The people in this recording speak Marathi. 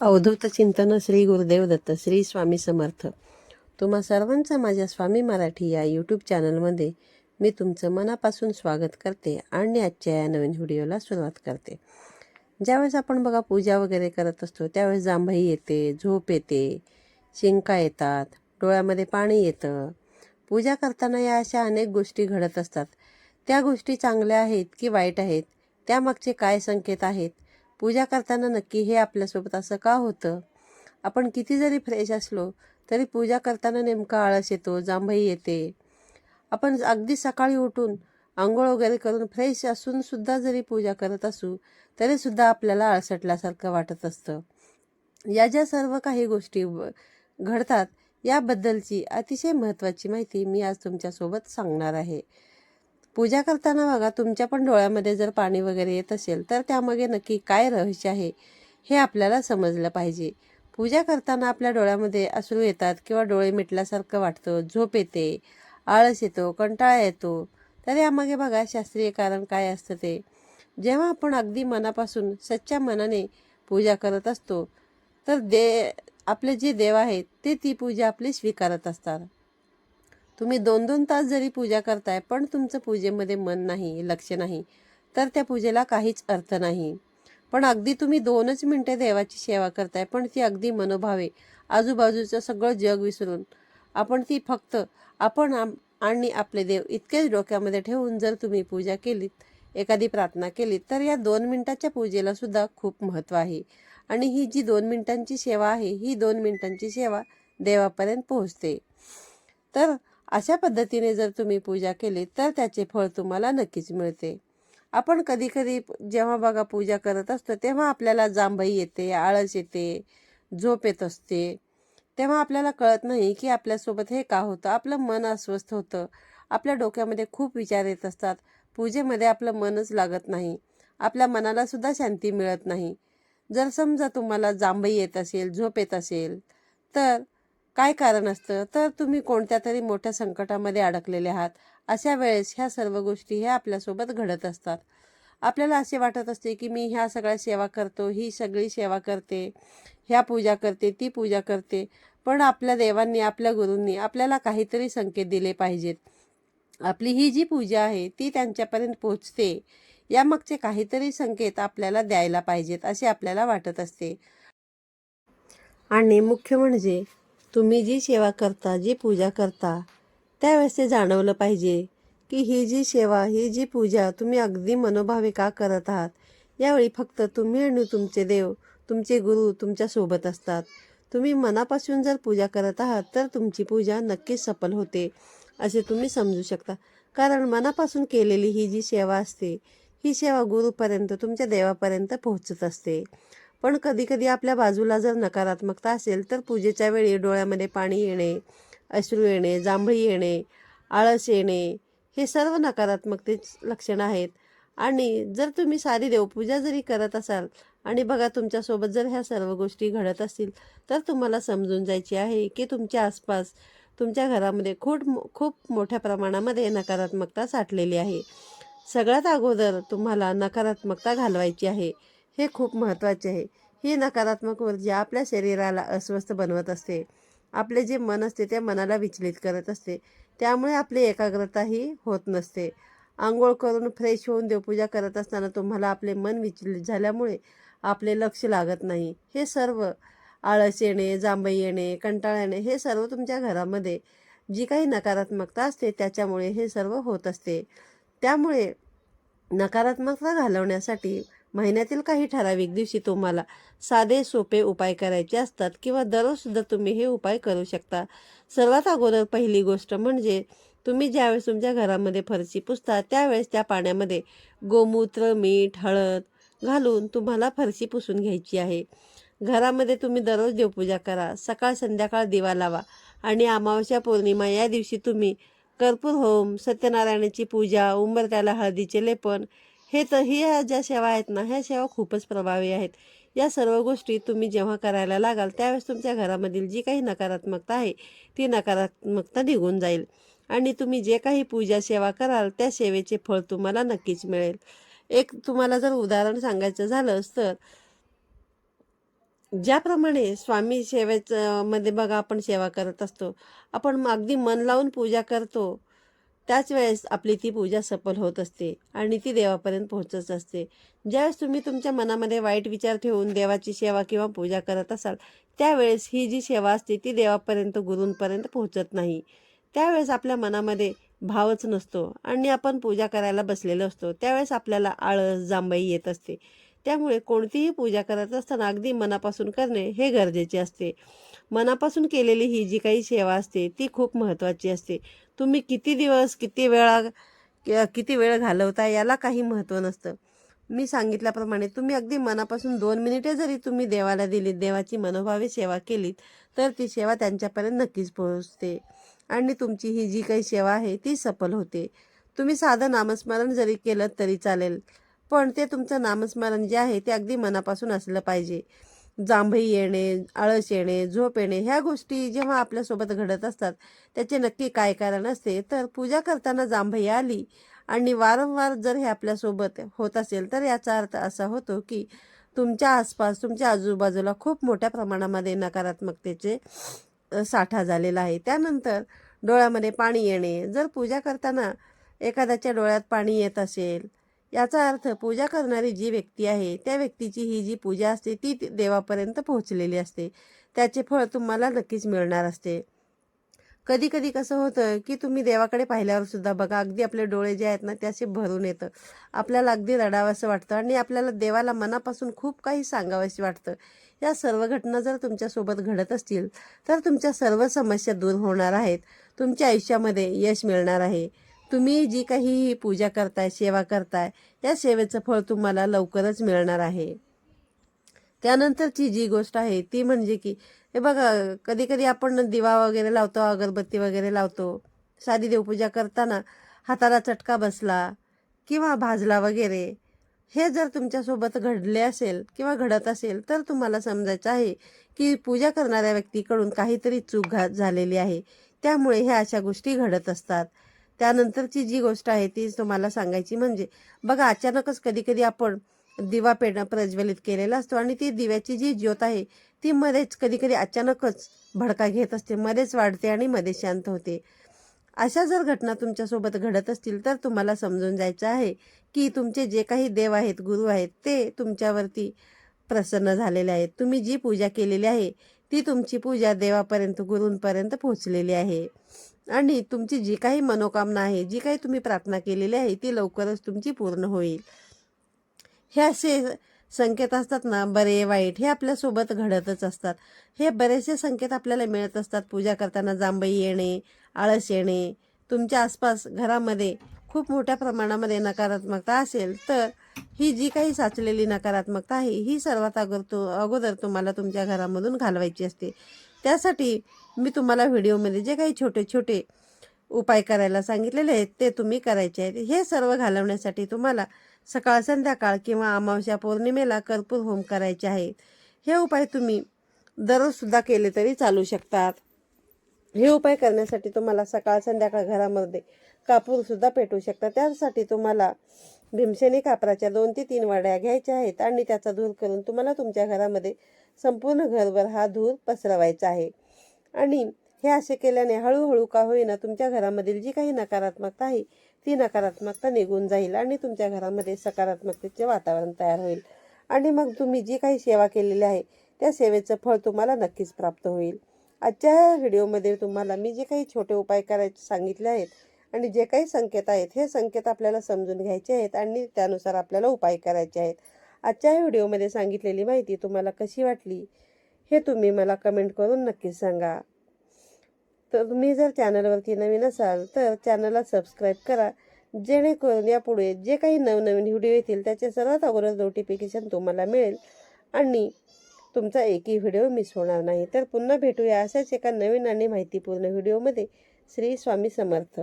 अवधूत चिंतन श्री गुरुदेव दत्त श्री स्वामी समर्थ. तुम्हा सर्वांचं माझ्या स्वामी मराठी या यूट्यूब चॅनलमध्ये मी तुमचं मनापासून स्वागत करते आणि आजच्या या नवीन व्हिडिओला सुरुवात करते. ज्यावेळेस आपण बघा पूजा वगैरे करत असतो त्यावेळेस जांभई येते झोप येते शिंका येतात डोळ्यामध्ये पाणी येतं. पूजा करताना या अशा अनेक गोष्टी घडत असतात. त्या गोष्टी चांगल्या आहेत की वाईट आहेत? त्यामागचे काय संकेत आहेत? पूजा करताना नक्की हे आपल्यासोबत असं का होतं? आपण किती जरी फ्रेश असलो तरी पूजा करताना नेमका आळस येतो जांभई येते. आपण अगदी सकाळी उठून आंघोळ वगैरे करून फ्रेश असून सुद्धा जरी पूजा करत असू तरीसुद्धा आपल्याला आळसटल्यासारखं वाटत असतं. या ज्या सर्व काही गोष्टी घडतात याबद्दलची अतिशय महत्त्वाची माहिती मी आज तुमच्यासोबत सांगणार आहे. पूजा करताना बघा तुमच्या पण डोळ्यामध्ये जर पाणी वगैरे येत असेल तर त्यामागे नक्की काय रहस्य आहे हे आपल्याला समजलं पाहिजे. पूजा करताना आपल्या डोळ्यामध्ये अश्रू येतात किंवा डोळे मिटल्यासारखं वाटतं झोप येते आळस येतो कंटाळा येतो तर यामागे बघा शास्त्रीय कारण काय असतं ते. जेव्हा आपण अगदी मनापासून सच्च्या मनाने पूजा करत असतो तर दे आपले जे देव आहेत ते ती पूजा आपली स्वीकारत असतात. तुम्ही दोन दोन तास जरी पूजा करताय पण तुमचं पूजेमध्ये मन नाही लक्ष नाही तर त्या पूजेला काहीच अर्थ नाही. पण अगदी तुम्ही दोनच मिनटे देवाची सेवा करताय पण ती अगदी मनोभावे आजूबाजूचं सगळं जग विसरून. आपण ती फक्त आपण आणि आपले देव इतकेच डोक्यामध्ये ठेवून जर तुम्ही पूजा केलीत एखादी प्रार्थना केलीत तर या दोन मिनिटाच्या पूजेला सुद्धा खूप महत्त्व आहे. आणि ही जी दोन मिनिटांची सेवा आहे ही दोन मिनिटांची सेवा देवापर्यंत पोहोचते. तर अशा पद्धतीने जर तुम्ही पूजा केली तर त्याचे फळ तुम्हाला नक्कीच मिळते. आपण कधीकधी जेव्हा बघा पूजा करत असतो तेव्हा आपल्याला जांभई येते आळस येते झोप येत असते. तेव्हा आपल्याला कळत नाही की आपल्यासोबत हे का होतं? आपलं मन अस्वस्थ होतं. आपल्या डोक्यामध्ये खूप विचार येत असतात. पूजेमध्ये आपलं मनच लागत नाही. आपल्या मनाला सुद्धा शांती मिळत नाही. जर समजा तुम्हाला जांभई येत असेल झोप येत असेल तर काय कारण असतं? तर तुम्ही कोणत्या तरी मोठ्या संकटामध्ये अडकलेले आहात. अशा वेळेस ह्या सर्व गोष्टी ह्या आपल्यासोबत घडत असतात. आपल्याला असे वाटत असते की मी ह्या सगळ्या सेवा करतो ही सगळी सेवा करते ह्या पूजा करते ती पूजा करते. पण आपल्या देवांनी आपल्या गुरूंनी आपल्याला काहीतरी संकेत दिले पाहिजेत. आपली ही जी पूजा आहे ती त्यांच्यापर्यंत पोचते. यामागचे काहीतरी संकेत आपल्याला द्यायला पाहिजेत असे आपल्याला वाटत असते. आणि मुख्य म्हणजे तुम्ही जी सेवा करता जी पूजा करता त्यावेळेस ते जाणवलं पाहिजे की ही जी सेवा ही जी पूजा तुम्ही अगदी मनोभावे का करत आहात यावेळी फक्त तुम्ही आणि तुमचे देव तुमचे गुरु तुमच्यासोबत असतात. तुम्ही मनापासून जर पूजा करत आहात तर तुमची पूजा नक्कीच सफल होते असे तुम्ही समजू शकता. कारण मनापासून केलेली ही जी सेवा असते ही सेवा गुरुपर्यंत तुमच्या देवापर्यंत पोहोचत असते. पण कधीकधी आपल्या बाजूला जर नकारात्मकता असेल तर पूजेच्या वेळी डोळ्यामध्ये पाणी येणे अश्रू येणे जांभळी येणे आळस येणे हे सर्व नकारात्मकतेच लक्षणं आहेत. आणि जर तुम्ही सारी देवपूजा जरी करत असाल आणि बघा तुमच्यासोबत जर ह्या सर्व गोष्टी घडत असतील तर तुम्हाला समजून जायची आहे की तुमच्या आसपास तुमच्या घरामध्ये खूप खूप मोठ्या प्रमाणामध्ये नकारात्मकता साठलेली आहे. सगळ्यात अगोदर तुम्हाला नकारात्मकता घालवायची आहे. हे खूप महत्त्वाचे आहे. ही नकारात्मक ऊर्जा आपल्या शरीराला अस्वस्थ बनवत असते. आपले जे मन असते त्या मनाला विचलित करत असते. त्यामुळे आपली एकाग्रता ही होत नसते. आंघोळ करून फ्रेश होऊन देवपूजा करत असताना तुम्हाला आपले मन विचलित झाल्यामुळे आपले लक्ष लागत नाही. हे सर्व आळस येणे जांभई येणे कंटाळा येणे हे सर्व तुमच्या घरामध्ये जी काही नकारात्मकता असते त्याच्यामुळे हे सर्व होत असते. त्यामुळे नकारात्मकता घालवण्यासाठी महिन्यातील काही ठराविक दिवशी तुम्हाला साधे सोपे उपाय करायचे असतात किंवा दररोजसुद्धा तुम्ही हे उपाय करू शकता. सर्वात अगोदर पहिली गोष्ट म्हणजे तुम्ही ज्यावेळेस तुमच्या घरामध्ये फरशी पुसता त्यावेळेस त्या पाण्यामध्ये गोमूत्र मीठ हळद घालून तुम्हाला फरशी पुसून घ्यायची आहे. घरामध्ये तुम्ही दररोज देवपूजा करा सकाळ संध्याकाळ दिवा लावा आणि अमावस्या पौर्णिमा या दिवशी तुम्ही कर्पूर होम सत्यनारायणाची पूजा उंबरत्याला हळदीचे लेपन हे तर ही ज्या सेवा आहेत ना ह्या सेवा खूपच प्रभावी आहेत. या सर्व गोष्टी तुम्ही जेव्हा करायला लागाल त्यावेळेस तुमच्या घरामधील जी काही नकारात्मकता आहे ती नकारात्मकता निघून जाईल. आणि तुम्ही जे काही पूजा सेवा कराल त्या सेवेचे फळ तुम्हाला नक्कीच मिळेल. एक तुम्हाला जर उदाहरण सांगायचं झालंच तर ज्याप्रमाणे स्वामी सेवेचं मध्ये बघा आपण सेवा करत असतो. आपण अगदी मन लावून पूजा करतो. त्याच वेळेस आपली ती पूजा सफल होत असते आणि ती देवापर्यंत पोहोचत असते. ज्यावेळेस तुम्ही तुमच्या मनामध्ये वाईट विचार ठेवून देवाची सेवा किंवा पूजा करत असाल त्यावेळेस ही जी सेवा असते ती देवापर्यंत गुरूंपर्यंत पोहोचत नाही. त्यावेळेस आपल्या मनामध्ये भावच नसतो आणि आपण पूजा करायला बसलेलो असतो. त्यावेळेस आपल्याला आळस जांभई येत असते. त्यामुळे कोणतीही पूजा करत असताना अगदी मनापासून करणे हे गरजेचे असते. मनापासून केलेली ही जी काही सेवा असते ती खूप महत्त्वाची असते. तुम्ही किती दिवस किती वेळा किती वेळ घालवता याला काही महत्त्व नसतं. मी सांगितल्याप्रमाणे तुम्ही अगदी मनापासून दोन मिनिटे जरी तुम्ही देवाला दिलीत देवाची मनोभावे सेवा केलीत तर ती सेवा त्यांच्यापर्यंत नक्कीच पोहोचते. आणि तुमची ही जी काही सेवा आहे ती सफल होते. तुम्ही साधं नामस्मरण जरी केलं तरी चालेल पण ते तुमचं नामस्मरण जे आहे ते अगदी मनापासून असलं पाहिजे. जांभई येणे आळस येणे झोप येणे ह्या गोष्टी जेव्हा आपल्यासोबत घडत असतात त्याचे नक्की काय कारण असते? तर पूजा करताना जांभई आली आणि वारंवार जर हे आपल्यासोबत होत असेल तर याचा अर्थ असा होतो की तुमच्या आसपास तुमच्या आजूबाजूला खूप मोठ्या प्रमाणामध्ये नकारात्मकतेचे साठा झालेला आहे. त्यानंतर डोळ्यामध्ये पाणी येणे. जर पूजा करताना एखाद्याच्या डोळ्यात पाणी येत असेल याचा अर्थ पूजा करणारी जी व्यक्ती आहे त्या व्यक्तीची ही जी पूजा असते ती ती देवापर्यंत पोहोचलेली असते. त्याचे फळ तुम्हाला नक्कीच मिळणार असते. कधी कधी कसं होतं की तुम्ही देवाकडे पाहिल्यावर सुद्धा बघा अगदी आपले डोळे जे आहेत ना त्याचे भरून येतं. आपल्याला अगदी रडावंसं वाटतं आणि आपल्याला देवाला मनापासून खूप काही सांगावंशी वाटतं. या सर्व घटना जर तुमच्यासोबत घडत असतील तर तुमच्या सर्व समस्या दूर होणार आहेत. तुमच्या आयुष्यामध्ये यश मिळणार आहे. तुम्ही जी काही पूजा करताय सेवा करताय या सेवेचं फळ तुम्हाला लवकरच मिळणार आहे. त्यानंतरची जी गोष्ट आहे ती म्हणजे की हे बघा कधी कधी आपण दिवा वगैरे लावतो अगरबत्ती वगैरे लावतो साधी देवपूजा करताना हाताला चटका बसला किंवा भाजला वगैरे हे जर तुमच्यासोबत घडले असेल किंवा घडत असेल तर तुम्हाला समजायचं आहे की पूजा करणाऱ्या व्यक्तीकडून काहीतरी चूक झालेली आहे. त्यामुळे ह्या अशा गोष्टी घडत असतात. त्यानंतरची जी गोष्ट आहे ती तुम्हाला सांगायची म्हणजे बघा अचानकच कधी कधी आपण दिवा पेड प्रज्वलित केलेला असतो आणि ती दिव्याची जी ज्योत आहे ती मध्येच कधी कधी अचानकच भडका घेत असते मध्येच वाढते आणि मध्ये शांत होते. अशा जर घटना तुमच्यासोबत घडत असतील तर तुम्हाला समजून जायचं आहे की तुमचे जे काही देव आहेत गुरु आहेत ते तुमच्यावरती प्रसन्न झालेले आहेत. तुम्ही जी पूजा केलेली आहे ती तुमची पूजा देवापर्यंत गुरूंपर्यंत पोहोचलेली आहे. आणि तुमची जी काही मनोकामना आहे जी काही तुम्ही प्रार्थना केलेली आहे ती लवकरच तुमची पूर्ण होईल. हे असे संकेत असतात ना बरे वाईट हे आपल्यासोबत घडतच असतात. हे बरेचसे संकेत आपल्याला मिळत असतात. पूजा करताना जांभई येणे आळस येणे तुमच्या आसपास घरामध्ये खूप मोठ्या प्रमाणामध्ये नकारात्मकता असेल तर ही जी काही साचलेली नकारात्मकता आहे ही सर्वात अगोदर तो अगोदर तुम्हाला तुमच्या घरामधून घालवायची असते. त्यासाठी मी तुम्हाला व्हिडिओमध्ये जे काही छोटे छोटे उपाय करायला सांगितलेले आहेत ते तुम्ही करायचे आहेत. हे सर्व घालवण्यासाठी तुम्हाला सकाळ संध्याकाळ किंवा अमावस्या पौर्णिमेला कर्पूर होम करायचे आहे. हे उपाय तुम्ही दररोजसुद्धा केले तरी चालू शकतात. हे उपाय करण्यासाठी तुम्हाला सकाळ संध्याकाळ घरामध्ये कापूरसुद्धा पेटू शकता. त्यासाठी तुम्हाला भीमसेनी कापराच्या दोन ते तीन वाड्या घ्यायच्या आहेत आणि त्याचा धूर करून तुम्हाला तुमच्या घरामध्ये संपूर्ण घरभर हा धूर पसरवायचा आहे. आणि हे असे केल्याने हळूहळू का होईना तुमच्या घरामधील जी काही नकारात्मकता आहे ती नकारात्मकता निघून जाईल आणि तुमच्या घरामध्ये सकारात्मकतेचे वातावरण तयार होईल. आणि मग तुम्ही जी काही सेवा केलेली आहे त्या सेवेचं फळ तुम्हाला नक्कीच प्राप्त होईल. आजच्या व्हिडिओमध्ये तुम्हाला मी जे काही छोटे उपाय करायचे सांगितले आहेत आणि जे काही संकेत आहेत हे संकेत आपल्याला समजून घ्यायचे आहेत आणि त्यानुसार आपल्याला उपाय करायचे आहेत. आजच्या व्हिडिओमध्ये सांगितलेली माहिती तुम्हाला कशी वाटली हे तुम्ही मला कमेंट करून नक्कीच सांगा. तर तुम्ही जर चॅनलवरती नवीन असाल तर चॅनलला सबस्क्राईब करा. जेणेकरून यापुढे जे काही नवनवीन व्हिडिओ येतील त्याचे सर्वात अगोदर नोटिफिकेशन तुम्हाला मिळेल आणि तुमचा एकही व्हिडिओ मिस होणार नाही. तर पुन्हा भेटूया अशाच एका नवीन आणि माहितीपूर्ण व्हिडिओमध्ये. श्री स्वामी समर्थ.